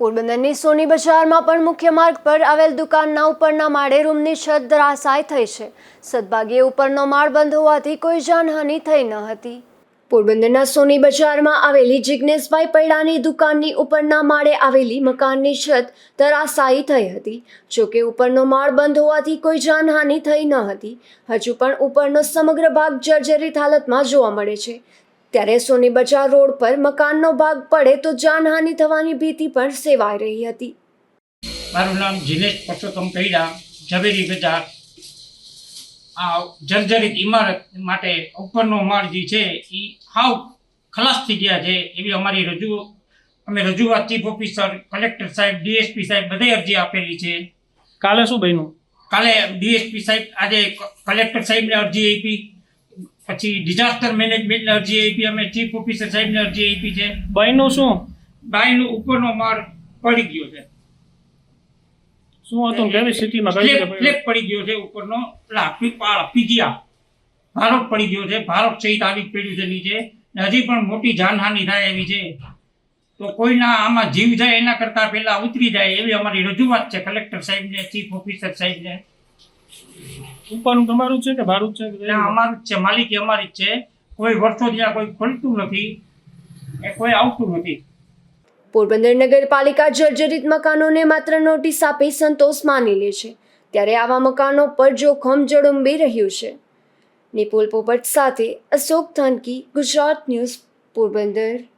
પોરબંદરની સોની બજારમાં પણ મુખ્ય માર્ગ પર આવેલ દુકાનના ઉપરના માળે રૂમની છત ધરાશાય થઈ છે. સદભાગ્યે ઉપરનો માળ બંધ હોવાથી કોઈ જાનહાનિ થઈ ન હતી. પોરબંદરના સોની બજારમાં આવેલી જિજ્ઞેશભાઈ પૈડાની દુકાનની ઉપરના માળે આવેલી મકાનની છત ધરાશાયી થઈ હતી. જોકે ઉપરનો માળ બંધ હોવાથી કોઈ જાનહાનિ થઈ ન હતી. હજુ પણ ઉપરનો સમગ્ર ભાગ જર્જરિત હાલતમાં જોવા મળે છે. ત્યારે સોની બજાર રોડ પર મકાનનો ભાગ પડે તો જાનહાનિ થવાની ભીતિ પણ સેવાઈ રહી હતી. મારું નામ જિનેશ પરસોત્તમ કૈડા ઝવેરી બજાર. આ જર્જરિત ઇમારત માટે ઉપરનો માળ જે છે એ હાવ ખલાસ થઈ ગયા છે એવી અમારી રજૂ અમે રજૂઆત ચીફ ઓફિસર કલેક્ટર સાહેબ ડીએસપી સાહેબ બધે અરજી આપેલી છે. કાલે શું બન્યું? કાલે ડીએસપી સાહેબ આજે કલેક્ટર સાહેબને અરજી આપી. પછી ડિઝાસ્ટર મેનેજમેન્ટને અરજી આપી અમે ચીફ ઓફિસર સાહેબને અરજી આપી છે. બન્યું શું? બાયનો ઉપરનો માર પડી ગયો છે. શું હતું? ને કેવી સ્થિતિમાં? ફ્લેપ પડી ગયો છે ઉપરનો. પેલા પીગિયા ભારત પડી ગયો છે. ભારત સહિત આવી પડ્યું છે નીચે. ને હજી પણ મોટી જાનહાનિ થાય એવી છે. તો કોઈના આમાં જીવ જાય એના કરતા પહેલા ઉતરી જાય એવી અમારી રજૂઆત છે કલેક્ટર સાહેબને ચીફ ઓફિસર સાહેબને. ઉપરનું તમારું છે કે ભાડું છે? અમારું જ છે. માલિકી અમારી જ છે. કોઈ વર્ષો ત્યાં કોઈ ખોલતું નથી. એ કોઈ આવતું નથી. પોરબંદર નગરપાલિકા જર્જરિત મકાનોને માત્ર નોટિસ આપી સંતોષ માની લે છે. ત્યારે આવા મકાનો પર જોખમ જડુંબી રહ્યું છે. નિપુલ પોપટ સાથે અશોક થાનકી ગુજરાત ન્યૂઝ પોરબંદર.